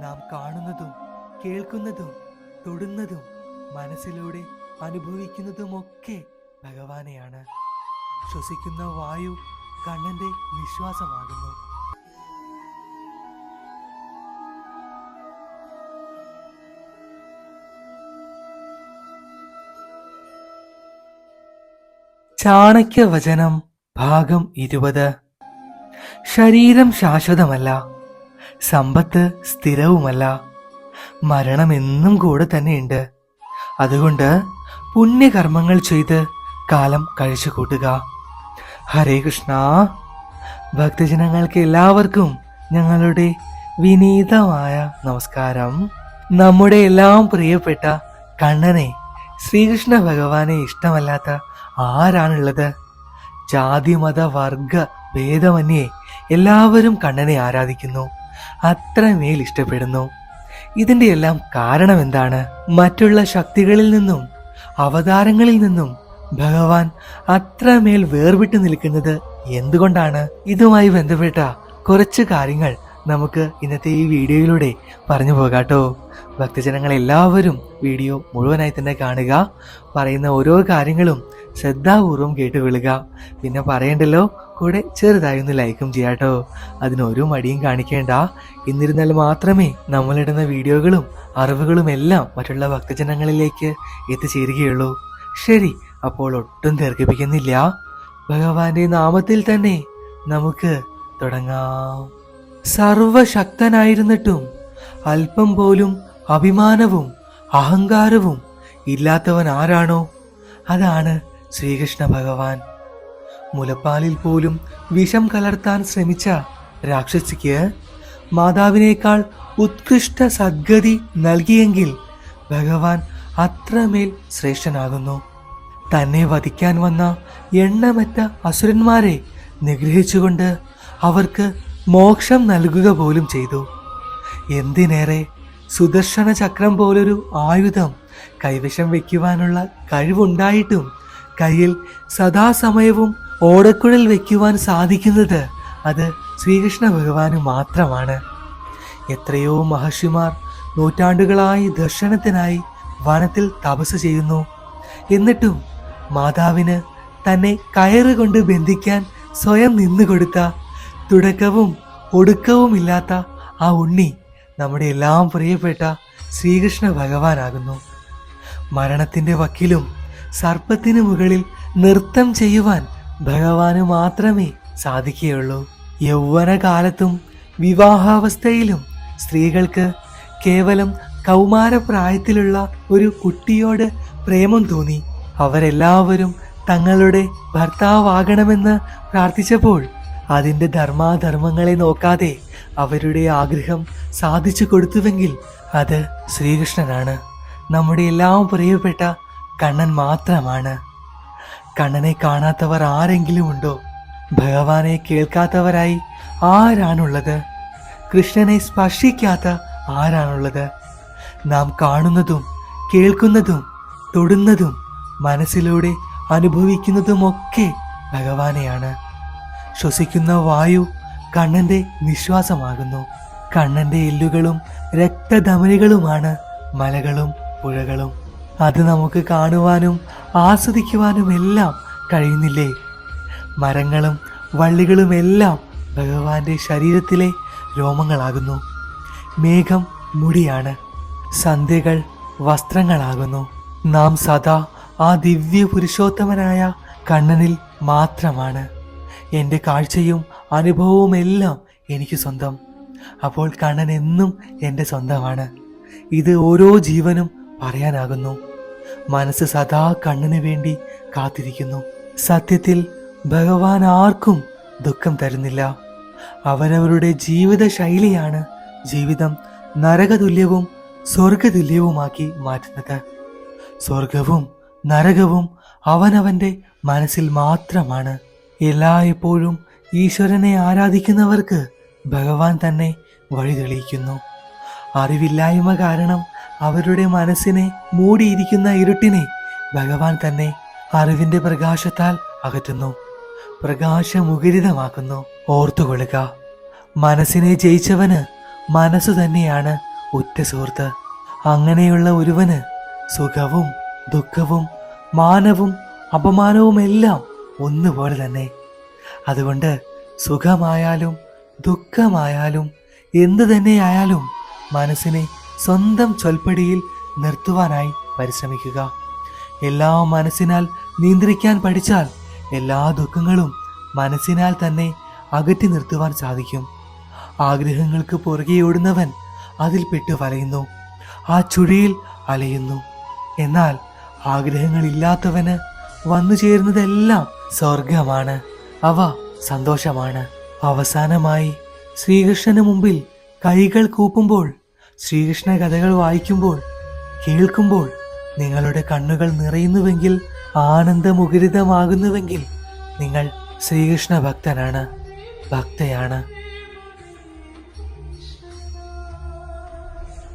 നാം കാണുന്നതും കേൾക്കുന്നതും തൊടുന്നതും മനസ്സിലൂടെ അനുഭവിക്കുന്നതുമൊക്കെ ഭഗവാനെയാണ്. ശ്വസിക്കുന്ന വായു കണ്ണന്റെ നിശ്വാസമാകുന്നു. ചാണക്യവചനം ഭാഗം ഇരുപത്. ശരീരം ശാശ്വതമല്ല. സമ്പത്ത് സ്ഥിരവുമല്ല. മരണം എന്നും കൂടെ തന്നെയുണ്ട്. അതുകൊണ്ട് പുണ്യകർമ്മങ്ങൾ ചെയ്ത് കാലം കഴിച്ചു കൂട്ടുക ഹരേ കൃഷ്ണ. ഭക്തജനങ്ങൾക്ക് എല്ലാവർക്കും ഞങ്ങളുടെ വിനീതമായ നമസ്കാരം. നമ്മുടെ എല്ലാം പ്രിയപ്പെട്ട കണ്ണനെ ശ്രീകൃഷ്ണ ഭഗവാനെ ഇഷ്ടമല്ലാത്ത ആരാണുള്ളത്? ജാതി മത വർഗ ഭേദമന്യേ എല്ലാവരും കണ്ണനെ ആരാധിക്കുന്നു. അത്രമേൽ ഇഷ്ടപ്പെടുന്നു. ഇതിന്റെ എല്ലാം കാരണം എന്താണ്? മറ്റുള്ള ശക്തികളിൽ നിന്നും അവതാരങ്ങളിൽ നിന്നും ഭഗവാൻ അത്രമേൽ വേർവിട്ട് നിൽക്കുന്നത് എന്തുകൊണ്ടാണ്? ഇതുമായി ബന്ധപ്പെട്ട കുറച്ച് കാര്യങ്ങൾ നമുക്ക് ഇന്നത്തെ ഈ വീഡിയോയിലൂടെ പറഞ്ഞു പോകാട്ടോ. ഭക്തജനങ്ങൾ എല്ലാവരും വീഡിയോ മുഴുവനായി തന്നെ കാണുക. പറയുന്ന ഓരോ കാര്യങ്ങളും ശ്രദ്ധാപൂർവം കേട്ട് വിളുക. പിന്നെ പറയണ്ടല്ലോ കൂടെ ചെറുതായി ഒന്ന് ലൈക്കും ചെയ്യാട്ടോ അതിനൊരു മടിയും കാണിക്കേണ്ട. എന്നിരുന്നാൽ മാത്രമേ നമ്മളിടുന്ന വീഡിയോകളും അറിവുകളും എല്ലാം മറ്റുള്ള ഭക്തജനങ്ങളിലേക്ക് എത്തിച്ചേരുകയുള്ളൂ. ശരി അപ്പോൾ ഒട്ടും ദീർഘിപ്പിക്കുന്നില്ല. ഭഗവാന്റെ നാമത്തിൽ തന്നെ നമുക്ക് തുടങ്ങാം. സർവശക്തനായിരുന്നിട്ടും അല്പം പോലും അഭിമാനവും അഹങ്കാരവും ഇല്ലാത്തവൻ ആരാണോ അതാണ് ശ്രീകൃഷ്ണ ഭഗവാൻ. മുലപ്പാലിൽ പോലും വിഷം കലർത്താൻ ശ്രമിച്ച രാക്ഷസിക്ക് മാതാവിനേക്കാൾ ഉത്കൃഷ്ട സദ്ഗതി നൽകിയെങ്കിൽ ഭഗവാൻ അത്രമേൽ ശ്രേഷ്ഠനാകുന്നു. തന്നെ വധിക്കാൻ വന്ന എണ്ണമറ്റ അസുരന്മാരെ നിഗ്രഹിച്ചുകൊണ്ട് അവർക്ക് മോക്ഷം നൽകുക പോലും ചെയ്തു. എന്തിനേറെ സുദർശന ചക്രം പോലൊരു ആയുധം കൈവശം വയ്ക്കുവാനുള്ള കഴിവുണ്ടായിട്ടും കയ്യിൽ സദാസമയവും ഓടക്കുഴൽ വയ്ക്കുവാൻ സാധിക്കുന്നത് അത് ശ്രീകൃഷ്ണ ഭഗവാന് മാത്രമാണ്. എത്രയോ മഹർഷിമാർ നൂറ്റാണ്ടുകളായി ദർശനത്തിനായി വനത്തിൽ തപസ് ചെയ്യുന്നു. എന്നിട്ടും മാതാവിന് തന്നെ കയറുകൊണ്ട് ബന്ധിക്കാൻ സ്വയം നിന്നുകൊടുത്ത തുടക്കവും ഒടുക്കവുമില്ലാത്ത ആ ഉണ്ണി നമ്മുടെ എല്ലാം പ്രിയപ്പെട്ട ശ്രീകൃഷ്ണ ഭഗവാനാകുന്നു. മരണത്തിന്റെ വക്കിലും സർപ്പത്തിന് മുകളിൽ നൃത്തം ചെയ്യുവാൻ ഭഗവാന് മാത്രമേ സാധിക്കുകയുള്ളൂ. യൗവനകാലത്തും വിവാഹാവസ്ഥയിലും സ്ത്രീകൾക്ക് കേവലം കൗമാരപ്രായത്തിലുള്ള ഒരു കുട്ടിയോട് പ്രേമം തോന്നി. അവരെല്ലാവരും തങ്ങളുടെ ഭർത്താവാകണമെന്ന് പ്രാർത്ഥിച്ചപ്പോൾ അതിന്റെ ധർമാധർമ്മങ്ങളെ നോക്കാതെ അവരുടെ ആഗ്രഹം സാധിച്ചു കൊടുത്തുവെങ്കിൽ അത് ശ്രീകൃഷ്ണനാണ്. നമ്മുടെ എല്ലാം പ്രിയപ്പെട്ട കണ്ണൻ മാത്രമാണ്. കണ്ണനെ കാണാത്തവർ ആരെങ്കിലും ഉണ്ടോ? ഭഗവാനെ കേൾക്കാത്തവരായി ആരാണുള്ളത്? കൃഷ്ണനെ സ്പർശിക്കാത്ത ആരാണുള്ളത്? നാം കാണുന്നതും കേൾക്കുന്നതും തൊടുന്നതും മനസ്സിലൂടെ അനുഭവിക്കുന്നതുമൊക്കെ ഭഗവാനെയാണ്. ശ്വസിക്കുന്ന വായു കണ്ണന്റെ നിശ്വാസമാകുന്നു. കണ്ണന്റെ എല്ലുകളും രക്തധമനികളുമാണ് മലകളും പുഴകളും. അത് നമുക്ക് കാണുവാനും ആസ്വദിക്കുവാനും എല്ലാം കഴിയുന്നില്ലേ? മരങ്ങളും വള്ളികളുമെല്ലാം ഭഗവാന്റെ ശരീരത്തിലെ രോമങ്ങളാകുന്നു. മേഘം മുടിയാണ്. സന്ധ്യകൾ വസ്ത്രങ്ങളാകുന്നു. നാം സദാ ആ ദിവ്യ പുരുഷോത്തമനായ കണ്ണനിൽ മാത്രമാണ്. എന്റെ കാഴ്ചയും അനുഭവവും എല്ലാം എനിക്ക് സ്വന്തം. അപ്പോൾ കണ്ണൻ എന്നും എന്റെ സ്വന്തമാണ്. ഇത് ഓരോ ജീവനും പറയാനാകുന്നു. മനസ്സ് സദാ കണ്ണിന് വേണ്ടി കാത്തിരിക്കുന്നു. സത്യത്തിൽ ഭഗവാൻ ആർക്കും ദുഃഖം തരുന്നില്ല. അവരവരുടെ ജീവിത ശൈലിയാണ് ജീവിതം നരകതുല്യവും സ്വർഗതുല്യവുമാക്കി മാറ്റുന്നത്. സ്വർഗവും നരകവും അവനവന്റെ മനസ്സിൽ മാത്രമാണ്. എല്ലായ്പ്പോഴും ഈശ്വരനെ ആരാധിക്കുന്നവർക്ക് ഭഗവാൻ തന്നെ വഴി തെളിയിക്കുന്നു. അറിവില്ലായ്മ കാരണം അവരുടെ മനസ്സിനെ മൂടിയിരിക്കുന്ന ഇരുട്ടിനെ ഭഗവാൻ തന്നെ അറിവിന്റെ പ്രകാശത്താൽ അകറ്റുന്നു. പ്രകാശമുഖരിതമാക്കുന്നു. ഓർത്തുകൊള്ളുക. മനസ്സിനെ ജയിച്ചവന് മനസ്സു തന്നെയാണ് ഉറ്റ സുഹൃത്ത്. അങ്ങനെയുള്ള ഒരുവന് സുഖവും ദുഃഖവും മാനവും അപമാനവുമെല്ലാം ഒന്നുപോലെ തന്നെ. അതുകൊണ്ട് സുഖമായാലും ദുഃഖമായാലും എന്തു തന്നെയായാലും മനസ്സിനെ സ്വന്തം ചൊൽപ്പടിയിൽ നിർത്തുവാനായി പരിശ്രമിക്കുക. എല്ലാ മനസ്സിനാൽ നിയന്ത്രിക്കാൻ പഠിച്ചാൽ എല്ലാ ദുഃഖങ്ങളും മനസ്സിനാൽ തന്നെ അകറ്റി നിർത്തുവാൻ സാധിക്കും. ആഗ്രഹങ്ങൾക്ക് പുറകെ ഓടുന്നവൻ അതിൽ പെട്ട് വലയുന്നു. ആ ചുഴിയിൽ അലയുന്നു. എന്നാൽ ആഗ്രഹങ്ങളില്ലാത്തവന് വന്നു ചേരുന്നതെല്ലാം സ്വർഗമാണ് അവ സന്തോഷമാണ്. അവസാനമായി ശ്രീകൃഷ്ണന് മുമ്പിൽ കൈകൾ കൂപ്പുമ്പോൾ ശ്രീകൃഷ്ണ കഥകൾ വായിക്കുമ്പോൾ കേൾക്കുമ്പോൾ നിങ്ങളുടെ കണ്ണുകൾ നിറയുന്നുവെങ്കിൽ ആനന്ദമുഖരിതമാകുന്നുവെങ്കിൽ നിങ്ങൾ ശ്രീകൃഷ്ണ ഭക്തനാണ് ഭക്തയാണ്.